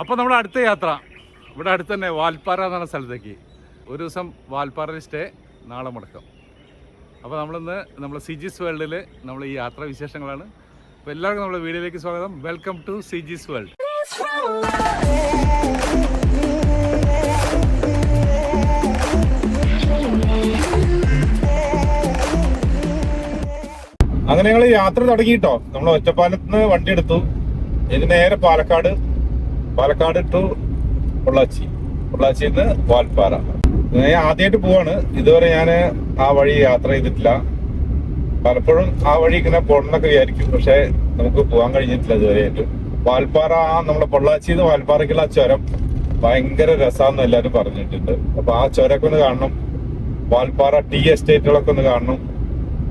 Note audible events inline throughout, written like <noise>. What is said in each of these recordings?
അപ്പോൾ നമ്മുടെ അടുത്ത യാത്ര. ഇവിടെ അടുത്ത് തന്നെ വാൽപ്പാറ എന്ന പറഞ്ഞ സ്ഥലത്തേക്ക്. ഒരു ദിവസം വാൽപ്പാറയിൽ സ്റ്റേ നാളെ മുടക്കം. അപ്പോൾ നമ്മളിന്ന് നമ്മൾ സിജിസ് വേൾഡിൽ നമ്മൾ ഈ യാത്ര വിശേഷങ്ങളാണ്. അപ്പോൾ എല്ലാവർക്കും നമ്മുടെ വീഡിയോയിലേക്ക് സ്വാഗതം. വെൽക്കം ടു സിജിസ് വേൾഡ്. അങ്ങനെ ഞങ്ങൾ യാത്ര തുടങ്ങിയിട്ടോ. നമ്മൾ ഒറ്റപ്പാലത്ത് നിന്ന് വണ്ടി എടുത്തു. ഇനി നേരെ പാലക്കാട് പാലക്കാട് ടു പൊള്ളാച്ചി. പൊള്ളാച്ചിയിൽ നിന്ന് വാൽപ്പാറ. ഞാൻ ആദ്യമായിട്ട് പോവാണ്. ഇതുവരെ ഞാൻ ആ വഴി യാത്ര ചെയ്തിട്ടില്ല. പലപ്പോഴും ആ വഴി ഇങ്ങനെ പോകണമെന്നൊക്കെ വിചാരിക്കും. പക്ഷെ നമുക്ക് പോകാൻ കഴിഞ്ഞിട്ടില്ല ഇതുവരെയായിട്ട്. വാൽപ്പാറ ആ നമ്മുടെ പൊള്ളാച്ചിയിൽ നിന്ന് വാൽപ്പാറയ്ക്കുള്ള ആ ചുരം ഭയങ്കര രസമാണെന്ന് എല്ലാവരും പറഞ്ഞിട്ടുണ്ട്. അപ്പൊ ആ ചുരമൊക്കെ ഒന്ന് കാണണം. വാൽപ്പാറ ടീ എസ്റ്റേറ്റുകളൊക്കെ ഒന്ന് കാണണം.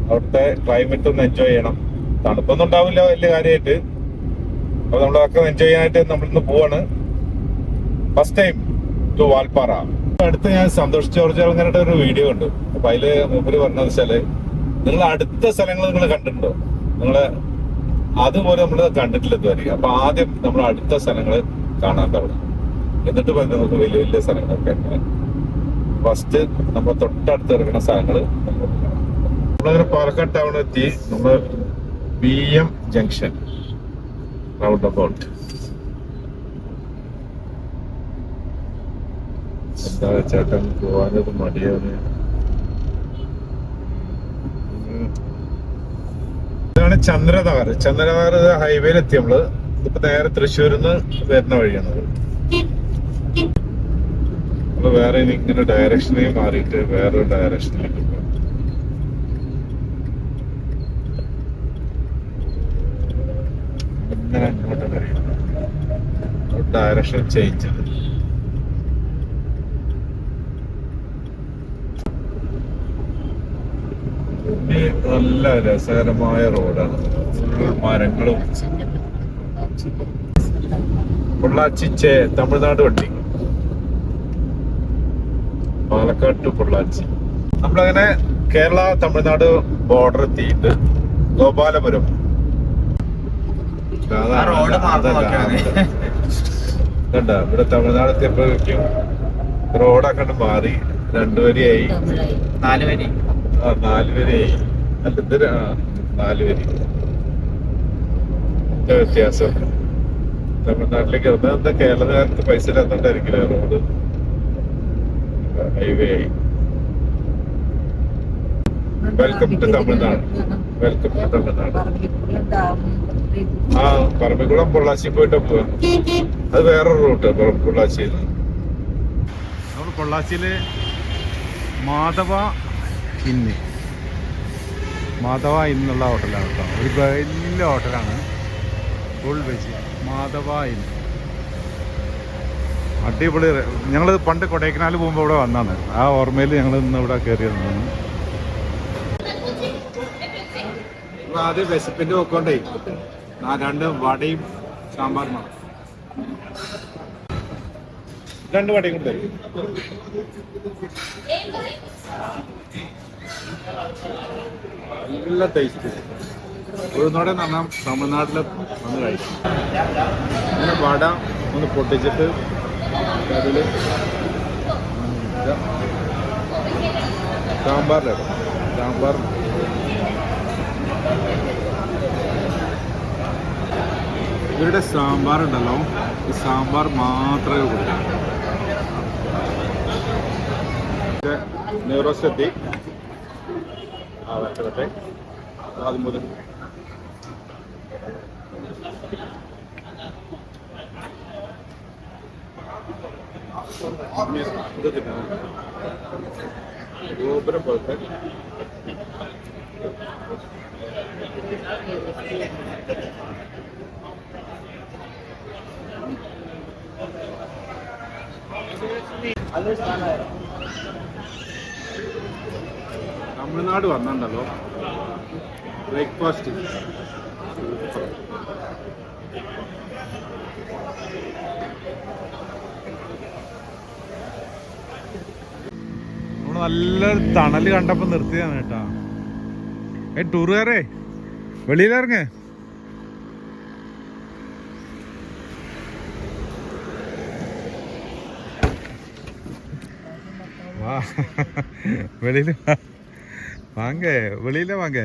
അവിടുത്തെ ക്ലൈമറ്റ് ഒന്ന് എൻജോയ് ചെയ്യണം. തണുപ്പൊന്നും ഉണ്ടാവില്ല വലിയ കാര്യമായിട്ട്. അപ്പൊ നമ്മളതൊക്കെ എൻജോയ് ചെയ്യാനായിട്ട് നമ്മളിന്ന് പോവാണ്. ഫസ്റ്റ് ടൈം ടു വാൽപ്പാറ അടുത്ത് ഞാൻ സന്തോഷ് ജോർജ് ഒരു വീഡിയോ ഉണ്ട് അപ്പൊ അതിൽ മൂപ്പര് പറഞ്ഞത് വെച്ചാൽ നിങ്ങൾ അടുത്ത സ്ഥലങ്ങൾ നിങ്ങൾ കണ്ടിട്ടുണ്ടോ? നിങ്ങൾ അതുപോലെ നമ്മൾ കണ്ടിട്ടില്ല ഇതുവരെ. അപ്പൊ ആദ്യം നമ്മൾ അടുത്ത സ്ഥലങ്ങൾ കാണാൻ തുടങ്ങും. എന്നിട്ട് പറഞ്ഞു നമുക്ക് വലിയ വലിയ സ്ഥലങ്ങളൊക്കെ ഫസ്റ്റ് നമ്മൾ തൊട്ടടുത്ത് ഇറങ്ങുന്ന സ്ഥലങ്ങൾ നമ്മളങ്ങനെ പാലക്കാട് ടൗൺ എത്തി. നമ്മൾ B M junction round about എന്താ ചേട്ടൻ പോവാനത് മടിയാണ്. ഇതാണ് ചന്ദ്രനഗർ. ചന്ദ്രനഗർ ഹൈവേയിൽ എത്തി നമ്മൾ. ഇതിപ്പോ നേരെ തൃശ്ശൂരിൽ നിന്ന് വരുന്ന വഴിയാണ്. <laughs> നമ്മൾ വേറെ ഇനി ഇങ്ങനെ ഡയറക്ഷനിൽ മാറിയിട്ട് വേറെ ഡയറക്ഷനിലേക്ക് പോകും ഇങ്ങനെ അങ്ങോട്ട് കഴിയും ഡയറക്ഷൻ ചേഞ്ച് നല്ല രസകരമായ റോഡാണ് ഫുൾ മരങ്ങളും പൊള്ളാച്ചി ചേ തമിഴ്നാട് വണ്ടി പാലക്കാട് ടു പൊള്ളാച്ചി നമ്മളങ്ങനെ കേരള തമിഴ്നാട് ബോർഡർ എത്തിയിട്ട് ഗോപാലപുരം മതി. കണ്ട ഇവിടെ തമിഴ്നാട് എത്തിയപ്പോഴേക്കും റോഡൊക്കെ മാറി. രണ്ടുവരിയായി നാല് വരി. ആ നാല് വരെയായി. അല്ല ഇത് ര- നാല് വരി. ഇതിന്റെ വ്യത്യാസം. തമിഴ്നാട്ടിലേക്ക് വന്നാൽ എന്താ കേരളക്കാർക്ക് പൈസ ഇല്ലാത്തോണ്ടായിരിക്കില്ല റോഡ്? ഹൈവേ ആയി. Welcome to Tamil Nadu. Welcome to Tamil Nadu. ആ പറമ്പിക്കുളം പൊള്ളാച്ചി പോയിട്ട് പോവാ അത് വേറെ റൂട്ട് പൊള്ളാച്ചിയിൽ. നമ്മൾ പൊള്ളാച്ചിയിൽ മാധവ ഇന്ന് മാധവ ഇന്നുള്ള ഹോട്ടലാണ് കേട്ടോ. ഒരു വലിയ ഹോട്ടലാണ്. ഫുൾ വെജ് മാധവ ഇന്ന് അടിപൊളി ഞങ്ങൾ പണ്ട് കൊടൈക്കനാൽ പോകുമ്പോൾ ഇവിടെ വന്നാണ്. ആ ഓർമ്മയിൽ ഞങ്ങൾ ഇന്ന് ഇവിടെ കയറി വന്നതാണ്. ആദ്യം വിശപ്പിന്റെ നോക്കണ്ടേ രണ്ട് വടയും സാമ്പാറുമാണ് രണ്ട് വടയും തരും. നല്ല ടേസ്റ്റ് ഉഴുന്നോടെ നോടെ പറഞ്ഞാൽ തമിഴ്നാട്ടിൽ വന്ന് കഴിക്കും. അങ്ങനെ വട ഒന്ന് പൊട്ടിച്ചിട്ട് അതിൽ സാമ്പാറിലിടും. സാമ്പാർ. ഇവരുടെ സാമ്പാർ ഉണ്ടല്ലോ. ഈ സാമ്പാർ മാത്രമേ കൊടുക്കൂ നെയ്റോസ് എത്തി ആ ആദ്യം മുതൽ. ഗോപുരം പോലത്തെ. തമിഴ്നാട് വന്നിട്ടുണ്ടല്ലോ. ബ്രേക്ക്ഫാസ്റ്റ് നല്ല തണൽ കണ്ടപ്പോ നിർത്തിയതാണ് കേട്ടോ. ഏ ടൂറുകാരേ വെളിയിലിറങ്ങ്. வெளியில வா. வாங்க வெளியில வாங்க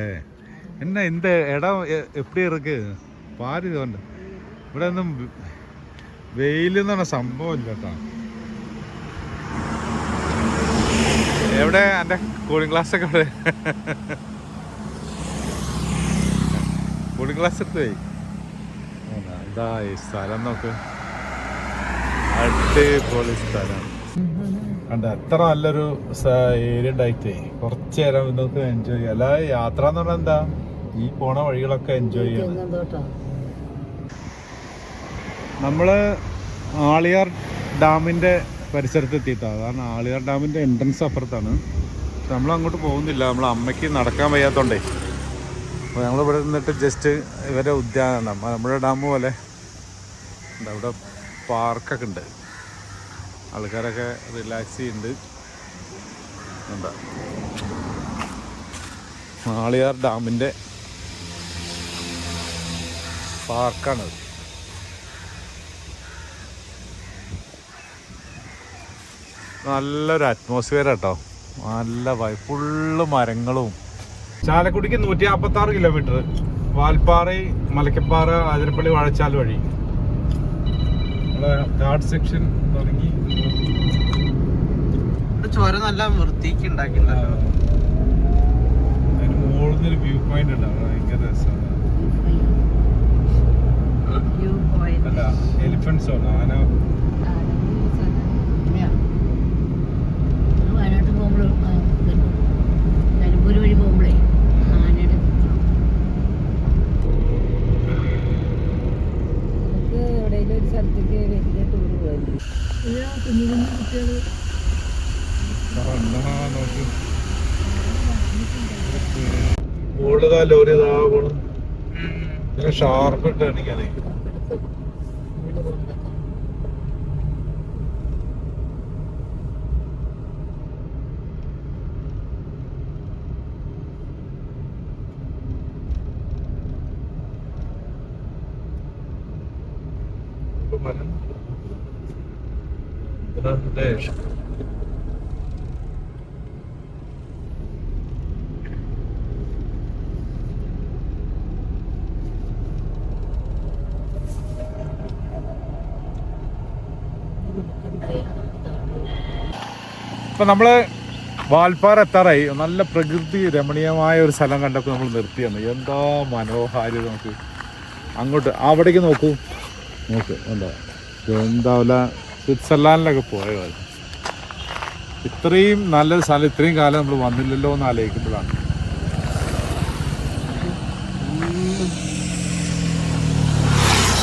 என்ன இந்த இடம் எ- எப்படி இருக்கு പാര് ഇതുകൊണ്ട് ഇവിടെ ഒന്നും വെയിൽ എന്ന് പറഞ്ഞ സംഭവം ഇല്ല കേട്ടോ എവിടെ എൻ്റെ കൂളിംഗ് ഗ്ലാസ് ഒക്കെ എവിടെ കൂളിംഗ് ഗ്ലാസ് എടുത്ത് പോയി ആണോ? ഇതാ ഈ സ്ഥലം നോക്ക് അടിപൊളി സ്ഥലം കണ്ട എത്ര നല്ലൊരു ഏരിയ ഉണ്ടായിട്ടേ കുറച്ച് നേരം നിങ്ങൾക്ക് എൻജോയ് ചെയ്യാം. അല്ലാതെ യാത്ര എന്ന് പറഞ്ഞാൽ എന്താ? ഈ പോണ വഴികളൊക്കെ എൻജോയ് ചെയ്യണം. നമ്മൾ ആളിയാർ ഡാമിന്റെ പരിസരത്ത് എത്തിയിട്ടാണ് കാരണം ആളിയാർ ഡാമിന്റെ എൻട്രൻസ് അപ്പുറത്താണ്. നമ്മൾ അങ്ങോട്ട് പോകുന്നില്ല. നമ്മൾ അമ്മയ്ക്ക് നടക്കാൻ വയ്യാത്തോണ്ടേ. അപ്പോൾ ഞങ്ങൾ ഇവിടെ നിന്നിട്ട് ജസ്റ്റ് ഇവരെ ഉദ്യാനം. നമ്മുടെ ഡാം പോലെ. അവിടെ പാർക്കൊക്കെ ഉണ്ട് ആൾക്കാരൊക്കെ റിലാക്സ് ചെയ്യുന്നുണ്ട് മാളിയാർ ഡാമിന്റെ പാർക്കാണ് നല്ലൊരു അറ്റ്മോസ്ഫിയർ കേട്ടോ നല്ല ഫുള്ള് മരങ്ങളും. ചാലക്കുടിക്ക് നൂറ്റി നാൽപ്പത്തി ആറ് കിലോമീറ്റർ വാൽപ്പാറ മലക്കപ്പാറ ആതിരപ്പള്ളി വാഴച്ചാൽ വഴി. ഘാട്ട് സെക്ഷൻ തുടങ്ങി ചോര നല്ല വൃത്തിക്ക് ഒരു വ്യൂ പോയിന്റ് ഭയങ്കര രസമാണ് അല്ല എലിഫന്റ് സോൺ ആന ലോറി ഇതാ പോണം ഇതിന് ഷാർപ്പ് ഇട്ട് അടിക്കാനേ. ദേശം ഇപ്പൊ നമ്മൾ വാൽപ്പാറ എത്താറായി. നല്ല പ്രകൃതി രമണീയമായ ഒരു സ്ഥലം കണ്ടപ്പോൾ നമ്മൾ നിർത്തിയാണ്. എന്താ മനോഹാരിത നമുക്ക്. അങ്ങോട്ട് അവിടേക്ക് നോക്കൂ. നോക്ക് എന്താ? എന്താവില്ല സ്വിറ്റ്സർലാൻഡിലൊക്കെ പോയോ ഇത്രയും നല്ല സ്ഥലം ഇത്രയും കാലം നമ്മൾ വന്നില്ലല്ലോ എന്ന് ആലോചിക്കുമ്പോഴാണ്.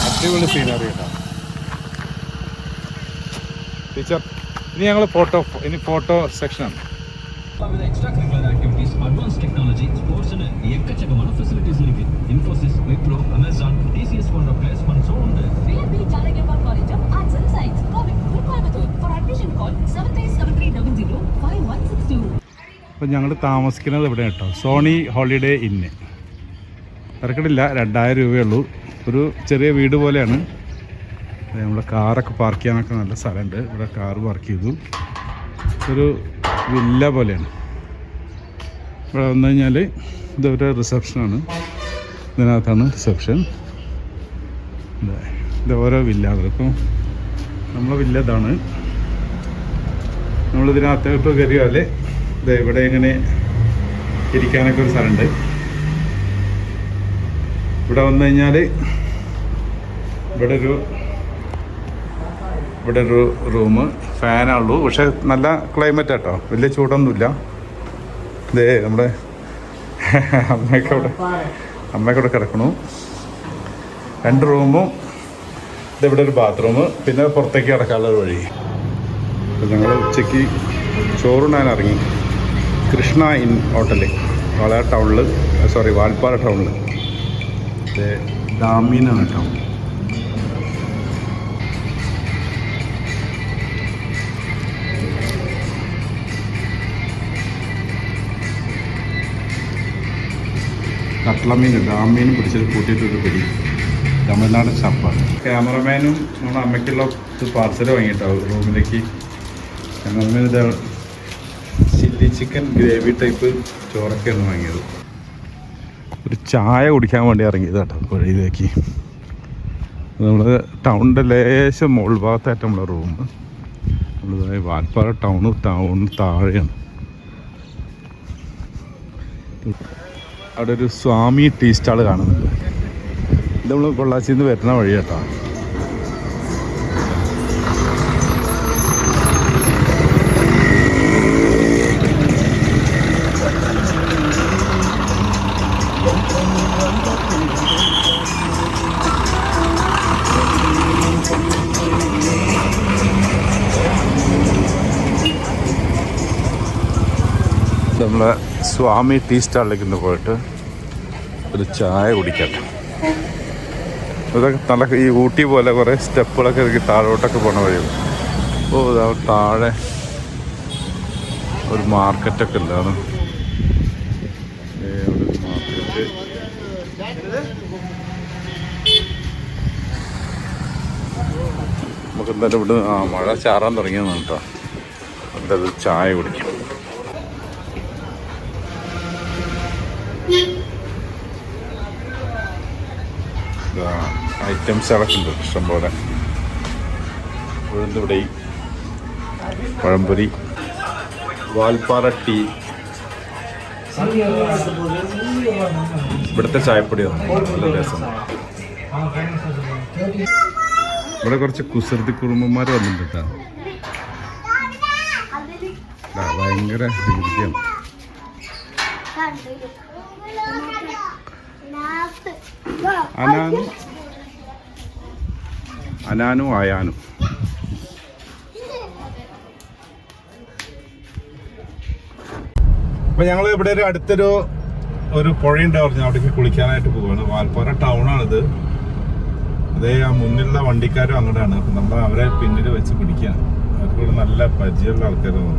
അടിപൊളി സീനറി ഉണ്ടാവും ടീച്ചർ ഇനി ഞങ്ങൾ ഫോട്ടോ ഇനി ഫോട്ടോ സെക്ഷനാണ് ഇപ്പം ഞങ്ങൾ താമസിക്കുന്നത് ഇവിടെ കേട്ടോ. സോണി ഹോളിഡേ ഇന്ന് തിരക്കടില്ല. രണ്ടായിരം രൂപയുള്ളൂ ഒരു ചെറിയ വീട് പോലെയാണ്. നമ്മളെ കാറൊക്കെ പാർക്ക് ചെയ്യാനൊക്കെ നല്ല സ്ഥലമുണ്ട്. ഇവിടെ കാർ പാർക്ക് ചെയ്തു. ഒരു വില്ല പോലെയാണ്. ഇവിടെ വന്നു കഴിഞ്ഞാൽ ഇതൊരു റിസപ്ഷനാണ് ഇതിനകത്താണ് റിസപ്ഷൻ ഇത് ഓരോ വില്ലകൾ ഇപ്പം നമ്മളെ വില്ല ഇതാണ്. നമ്മളിതിനകത്തോട്ട് കയറിയാൽ ഇത് ഇവിടെ ഇങ്ങനെ ഇരിക്കാനൊക്കെ ഒരു സ്ഥലമുണ്ട്. ഇവിടെ വന്നു കഴിഞ്ഞാൽ ഇവിടെ ഒരു ഇവിടെ ഒരു റൂം ഫാനുള്ളൂ പക്ഷെ നല്ല ക്ലൈമറ്റ് കേട്ടോ വലിയ ചൂടൊന്നുമില്ല. ഇതേ നമ്മുടെ <laughs> അമ്മയൊക്കെ ഇവിടെ അമ്മയൊക്കെ കിടക്കണു. രണ്ട് റൂമും ഇതിവിടെ ഒരു ബാത്റൂം പിന്നെ പുറത്തേക്ക് കിടക്കാനുള്ള ഒരു വഴി. ഞങ്ങൾ ഉച്ചയ്ക്ക് ചോറുണ്ണാൻ ഇറങ്ങി. കൃഷ്ണ ഇൻ ഹോട്ടലിൽ വാളയാർ ടൗണിൽ സോറി വാൽപ്പാറ ടൗണിൽ ഡാമിനാണ് ടൗൺ കട്ട്ളമീൻ മീനും പിടിച്ചത് കൂട്ടിയിട്ടൊരു പിടി. തമിഴ്നാട് ചപ്പ. ക്യാമറമാനും നമ്മുടെ അമ്മയ്ക്കുള്ള പാർസൽ വാങ്ങിയിട്ടാവും റൂമിലേക്ക്. ക്യാമറമാൻ ഇത് ചില്ലി ചിക്കൻ ഗ്രേവി ടൈപ്പ് ചോറൊക്കെയാണ് വാങ്ങിയത്. ഒരു ചായ കുടിക്കാൻ വേണ്ടി ഇറങ്ങിയത് കേട്ടോ പുഴയിലേക്ക്. നമ്മൾ ടൗണിന്റെ ലേശം മുകൾ ഭാഗത്തായിട്ട് നമ്മളെ റൂം. നമ്മൾ വാൽപ്പാറ ടൗണ് ടൗൺ താഴെയാണ്. അവിടെ ഒരു സ്വാമി ടീ സ്റ്റാൾ കാണുന്നുണ്ട്. ഇത് നമ്മൾ പൊള്ളാച്ചിയിൽ വരുന്ന വഴി കേട്ടോ സ്വാമി ടീ സ്റ്റാളിലേക്ക് ഇന്ന് പോയിട്ട് ഒരു ചായ കുടിക്കട്ടെ ഇതൊക്കെ നല്ല ഈ ഊട്ടി പോലെ കുറേ സ്റ്റെപ്പുകളൊക്കെ ഇറക്കി താഴോട്ടൊക്കെ പോണ വഴി. ഓ താഴെ ഒരു മാർക്കറ്റൊക്കെ മാർക്കറ്റ്. നമുക്ക് എന്തായാലും ഇവിടെ ആ മഴ ചാറാൻ തുടങ്ങിയെന്നാണ് കേട്ടോ. എന്തായാലും ചായ കുടിക്കും. ഐറ്റംസ് ഉണ്ട് ഇഷ്ടംപോലെ. ഉഴുന്നുപിടി പഴംപൊരി. വാൽപ്പാറ ടീ. ഇവിടുത്തെ ചായപ്പൊടി നല്ല രസം. ഇവിടെ കുറച്ച് കുസൃതി കുടുംബന്മാർ വന്നിട്ടുണ്ട് ഭയങ്കര അനാനും അനാനും ആയാനു. അപ്പൊ ഞങ്ങൾ ഇവിടെ ഒരു അടുത്തൊരു ഒരു പുഴയുണ്ട് പറഞ്ഞു അവിടേക്ക് കുളിക്കാനായിട്ട് പോവാണ്. വാൽപ്പാറ ടൗൺ ആണിത് അതേ ആ മുന്നിലുള്ള വണ്ടിക്കാരും അങ്ങോട്ടാണ് അപ്പൊ നമ്മൾ അവരെ പിന്നിൽ വെച്ച് പിടിക്കാൻ അവർക്ക് നല്ല പരിചയമുള്ള ആൾക്കാരാണ്.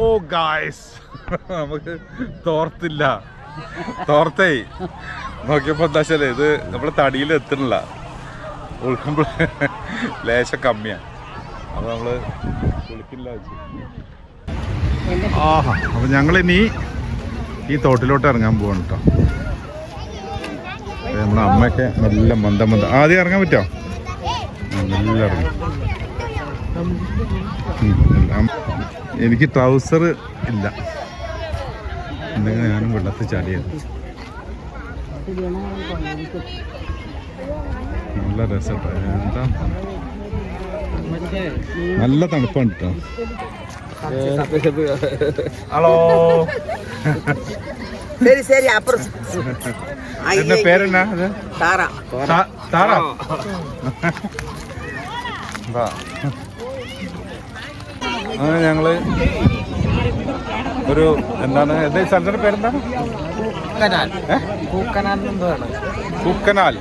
Oh guys. നമുക്ക് തോർത്തില്ല. തോർത്തേ. നോക്കിയപ്പോ എന്താ വെച്ചാൽ ഇത് നമ്മളെ തടിയിൽ എത്തണില്ല ഉൾക്കുമ്പോൾ ലേശം കമ്മിയാ. അത് നമ്മൾ കുളിക്കില്ല വെച്ചു. ആഹാ അപ്പൊ ഞങ്ങൾ ഇനി ഈ തോട്ടിലോട്ട് ഇറങ്ങാൻ പോവാണ് കേട്ടോ നമ്മുടെ അമ്മയൊക്കെ നല്ല മന്ദം മന്ദം. ആദ്യം ഇറങ്ങാൻ പറ്റോ? നല്ല എനിക്ക് ട്രൗസർ ഇല്ല. എന്തെങ്കിലും ഞാനും വെള്ളത്തിൽ ചാടിയത്. നല്ല രസട്ടോ. എന്താ? നല്ല തണുപ്പാണ് കേട്ടോ ഹലോ. ശരി ശരി അപ്പുറം. എന്റെ പേരെന്നാ താറ. താറ? അങ്ങനെ ഞങ്ങൾ ഒരു എന്താണ് എന്താ സ്ഥലത്തിന്റെ പേരെന്താണ്? പൂക്കനാൽ. കുക്കനാൽ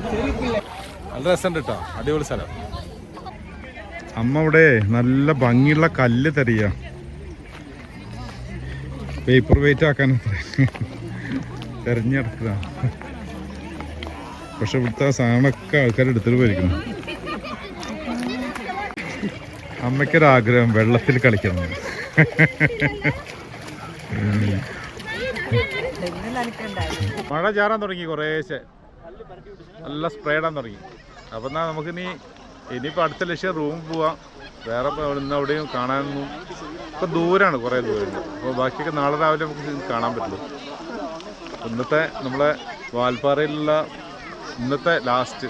നല്ല രസമുണ്ട് കേട്ടോ അടിപൊളി സ്ഥലം. അമ്മ ഇവിടെ നല്ല ഭംഗിയുള്ള കല്ല് തരിക. പേപ്പർ വെയിറ്റ് ആക്കാൻ തെരഞ്ഞെടുക്കുക പക്ഷെ ഇവിടുത്തെ സാധനമൊക്കെ ആൾക്കാർ എടുത്തിട്ട് പോയിരിക്കുന്നു. അമ്മയ്ക്കൊരാഗ്രഹം വെള്ളത്തിൽ കളിക്കണം. മഴ ചാറാൻ തുടങ്ങി കുറേശ്ശെ. നല്ല സ്പ്രേ ഇടാൻ തുടങ്ങി. അപ്പം എന്നാൽ നമുക്കിനി ഇനിയിപ്പോൾ അടുത്ത ലക്ഷ്യം റൂം പോവാം. വേറെ ഇന്ന് എവിടെയും കാണാനൊന്നും. ഇപ്പം ദൂരമാണ് കുറേ ദൂരം. അപ്പോൾ ബാക്കിയൊക്കെ നാളെ രാവിലെ നമുക്ക് കാണാൻ പറ്റുള്ളൂ. ഇന്നത്തെ നമ്മളെ വാൽപ്പാറയിലുള്ള ഇന്നത്തെ ലാസ്റ്റ്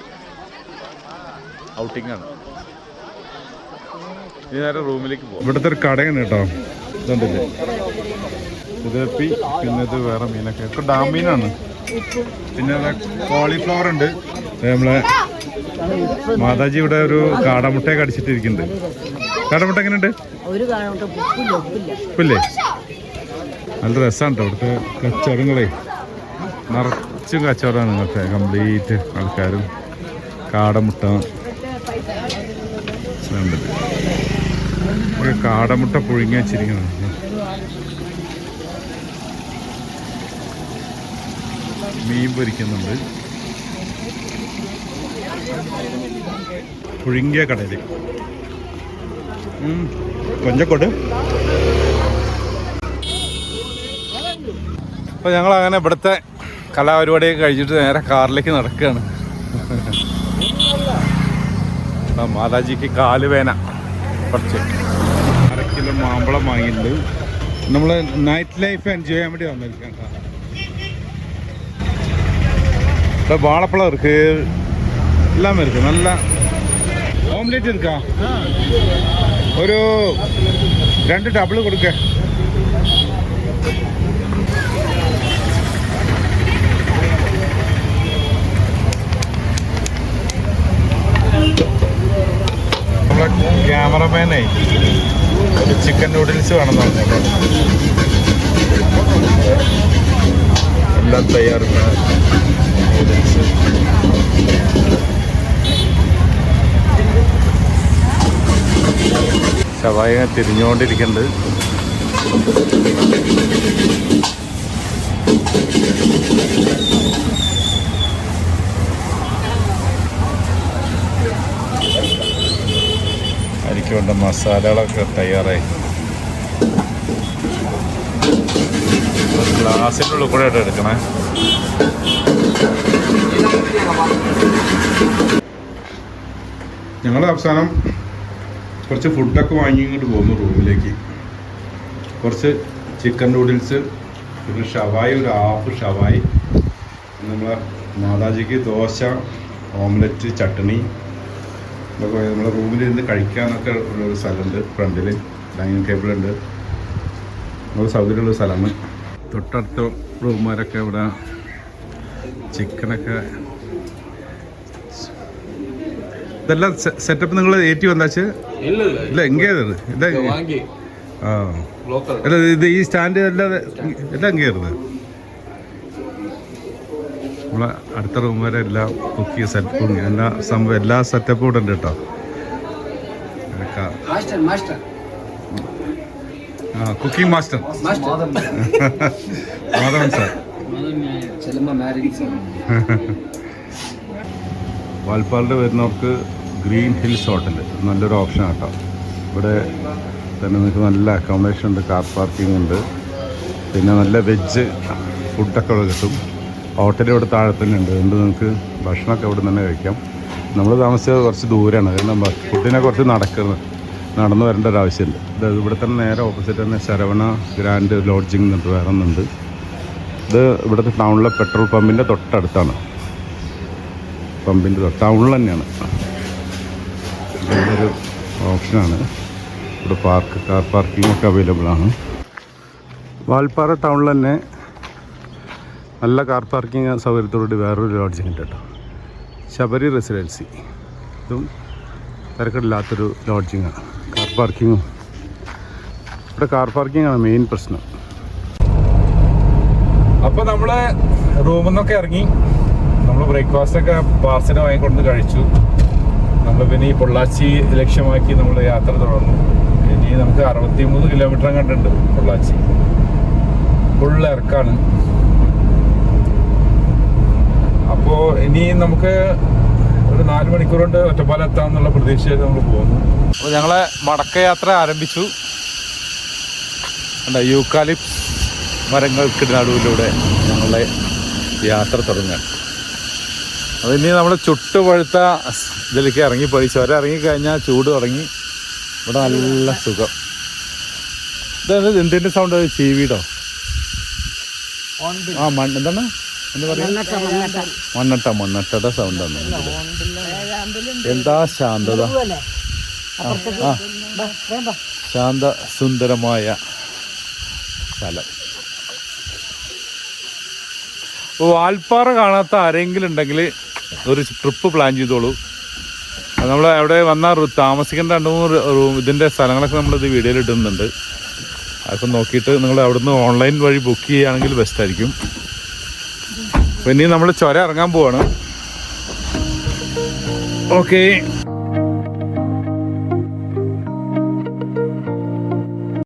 ഔട്ടിംഗാണ് ഇനി നേരെ റൂമിലേക്ക് പോകും ഇവിടുത്തെ ഒരു കടയാണ് കേട്ടോ. ഇതുണ്ടല്ലേ? ഇതെപ്പി പിന്നെ ഇത് വേറെ മീനൊക്കെ. ഇപ്പൊ ഡാം മീനാണ്. പിന്നെ കോളിഫ്ലവർ ഉണ്ട്. നമ്മളെ മാതാജി ഇവിടെ ഒരു കാടമുട്ടയൊക്കെ അടിച്ചിട്ടിരിക്കുന്നുണ്ട്. കാടമുട്ട എങ്ങനെയുണ്ട്? ഉപ്പില്ല. നല്ല രസമാണ് കേട്ടോ ഇവിടുത്തെ കച്ചവടങ്ങളെ. നിറച്ചും കച്ചവടമാണ് ഇങ്ങനത്തെ കംപ്ലീറ്റ് ആൾക്കാരും. കാടമുട്ട. ഇതുണ്ട്. ഇവിടെ കാടമുട്ട പുഴുങ്ങി വെച്ചിരിക്കുന്നത്. മീൻ പൊരിക്കുന്നുണ്ട്. പുഴുങ്ങിയ കടയിൽ. കൊഞ്ചക്കോട്. അപ്പോൾ ഞങ്ങൾ അങ്ങനെ ഇവിടുത്തെ കലാപരിപാടിയൊക്കെ കഴിഞ്ഞിട്ട് നേരെ കാറിലേക്ക് നടക്കുകയാണ്. മാതാജിക്ക് കാൽ വേന കുറച്ച്. കിലോ മാമ്പഴം വാങ്ങിയിട്ടുണ്ട് നമ്മൾ നൈറ്റ് ലൈഫ് എൻജോയ് ചെയ്യാൻ വേണ്ടി വന്നിരിക്കാം இப்போ வாழைப்பழம் இருக்கு எல்லாமே இருக்கு நல்ல ഓംലെറ്റ് എടുക്കാം ഒരു രണ്ട് ഡബിൾ കൊടുക്ക നമ്മളെ ക്യാമറമാനെ ഒരു ചിക്കൻ നൂഡിൽസ് വേണമെന്ന് പറഞ്ഞല്ലോ എല്ലാം തയ്യാറാണ് നൂഡിൽസ് ശവായ തിരിഞ്ഞുകൊണ്ടിരിക്കുന്നുണ്ട് അതിലേക്ക് വേണ്ട മസാലകളൊക്കെ തയ്യാറായി. ഗ്ലാസിന്റെ ഉള്ളിൽ കൂടെ ആയിട്ട് എടുക്കണേ. ഞങ്ങൾ അവസാനം കുറച്ച് ഫുഡൊക്കെ വാങ്ങി ഇങ്ങോട്ട് പോകുന്നു റൂമിലേക്ക്. കുറച്ച് ചിക്കൻ നൂഡിൽസ് ഒരു ഷവായി ഒരു ഹാഫ് ഷവായി. നമ്മളെ മാതാജിക്ക് ദോശ ഓംലെറ്റ് ചട്ടണി അപ്പോൾ നമ്മുടെ റൂമിലിരുന്ന് കഴിക്കാനൊക്കെ ഉള്ളൊരു സ്ഥലമുണ്ട്. ഫ്രണ്ടിൽ ഡൈനിങ് ടേബിൾ ഉണ്ട് നമ്മൾ സൗകര്യമുള്ള സ്ഥലമാണ്. തൊട്ടടുത്ത റൂമുകാരൊക്കെ ഇവിടെ ചിക്കനൊക്കെ. ഇതെല്ലാം സെറ്റപ്പ് നിങ്ങൾ ഏറ്റി വന്നാച്ച് ഇല്ല എങ്കേത് ഇല്ല ആ. ഇത് ഈ സ്റ്റാൻഡ് എല്ലാം എല്ലാം എങ്കേത് നമ്മളെ അടുത്ത റൂം വരെ എല്ലാം കുക്കി സെറ്റപ്പും എല്ലാ സംഭവം എല്ലാ സെറ്റപ്പും ഇവിടെ ഉണ്ട് കേട്ടോ. മാസ്റ്റർ മാസ്റ്റർ ആ കുക്കിംഗ് മാസ്റ്റർ മാധവൻ സാർ വാൽപ്പാലിൽ വരുന്നവർക്ക് ഗ്രീൻ ഹിൽസ് ഹോട്ടൽ നല്ലൊരു ഓപ്ഷൻ കേട്ടോ. ഇവിടെ തന്നെ നിങ്ങൾക്ക് നല്ല അക്കോമഡേഷൻ ഉണ്ട് കാർ പാർക്കിംഗ് ഉണ്ട്. പിന്നെ നല്ല വെജ് ഫുഡൊക്കെ ഇവിടെ കിട്ടും. ഹോട്ടൽ ഇവിടെ താഴെ തന്നെ ഉണ്ട് അതുകൊണ്ട് നിങ്ങൾക്ക് ഭക്ഷണമൊക്കെ ഇവിടെ തന്നെ കഴിക്കാം. നമ്മൾ താമസിച്ചത് കുറച്ച് ദൂരമാണ് കാരണം ഫുഡിനെ കുറച്ച് നടക്കുന്നത് നടന്നു വരേണ്ട ഒരു ആവശ്യമില്ല. ഇത് ഇവിടെ തന്നെ നേരെ ഓപ്പോസിറ്റ് തന്നെ ശരവണ ഗ്രാൻഡ് ലോഡ്ജിങ് എന്നിട്ട് വേറെ ഒന്നുണ്ട്. ഇത് ഇവിടുത്തെ ടൗണിലെ പെട്രോൾ പമ്പിന്റെ തൊട്ടടുത്താണ്. പമ്പിന്റെ ടൗണിൽ തന്നെയാണ്. ഒരു ഓപ്ഷനാണ്. ഇവിടെ പാർക്ക് കാർ പാർക്കിംഗ് ഒക്കെ അവൈലബിൾ ആണ്. വാൽപ്പാറ ടൗണിൽ തന്നെ നല്ല കാർ പാർക്കിംഗ് സൗകര്യത്തോടുകൂടി വേറൊരു ലോഡ്ജിങ് ഉണ്ട് കേട്ടോ. ശബരി റെസിഡൻസി. ഇതും തിരക്കില്ലാത്തൊരു ലോഡ്ജിങ് ആണ്. കാർ പാർക്കിങ്ങും ഇവിടെ കാർ പാർക്കിംഗ് ആണ് മെയിൻ പ്രശ്നം. അപ്പോൾ നമ്മൾ റൂമിൽ നിന്നൊക്കെ ഇറങ്ങി. നമ്മൾ ബ്രേക്ക്ഫാസ്റ്റ് ഒക്കെ പാർസൽ വാങ്ങിക്കൊണ്ട് കഴിച്ചു. നമ്മൾ പിന്നെ ഈ പൊള്ളാച്ചി ലക്ഷ്യമാക്കി നമ്മൾ യാത്ര തുടർന്നു. ഇനി നമുക്ക് അറുപത്തി മൂന്ന് കിലോമീറ്റർ കണ്ടുണ്ട് പൊള്ളാച്ചി. ഫുൾ ഇറക്കാണ്. അപ്പോൾ ഇനി നമുക്ക് ഒരു നാല് മണിക്കൂർ കൊണ്ട് ഒറ്റപ്പാലം എത്താമെന്നുള്ള പ്രതീക്ഷയിൽ നമ്മൾ പോകുന്നു. അപ്പോൾ ഞങ്ങളെ മടക്കയാത്ര ആരംഭിച്ചു. എന്താ യൂക്കാലിപ്സ് മരങ്ങൾക്ക് നടുവിലൂടെ ഞങ്ങളെ യാത്ര തുടങ്ങാൻ ഇനി നമ്മൾ ചുട്ട് പഴുത്ത ഇതിലേക്ക് ഇറങ്ങിപ്പോയി. ചുരം ഇറങ്ങിക്കഴിഞ്ഞാൽ ചൂട് തുടങ്ങി. ഇവിടെ നല്ല സുഖം. ഇതാണ് എന്തിന്റെ സൗണ്ട് ചീവിടോ ആ മണ്ണ് എന്താണ്? പറയാ? മണ്ണട്ട മണ്ണട്ടയുടെ സൗണ്ടാണ് എന്താ ശാന്തത? ആ ശാന്ത സുന്ദരമായ സ്ഥലം. വാൽപ്പാറ കാണാത്ത ആരെങ്കിലും ഉണ്ടെങ്കിൽ ഒരു ട്രിപ്പ് പ്ലാൻ ചെയ്തോളൂ. നമ്മൾ അവിടെ വന്നാൽ റൂ- താമസിക്കേണ്ട രണ്ട് മൂന്ന് റൂം ഇതിന്റെ സ്ഥലങ്ങളൊക്കെ നമ്മളിത് വീഡിയോയിൽ ഇടുന്നുണ്ട്. അതൊക്കെ നോക്കിയിട്ട് നിങ്ങൾ അവിടുന്ന് ഓൺലൈൻ വഴി ബുക്ക് ചെയ്യുകയാണെങ്കിൽ ബെസ്റ്റ് ആയിരിക്കും. അപ്പോൾ ഇനി നമ്മൾ ചുരം ഇറങ്ങാൻ പോവാണ്. ഓക്കേ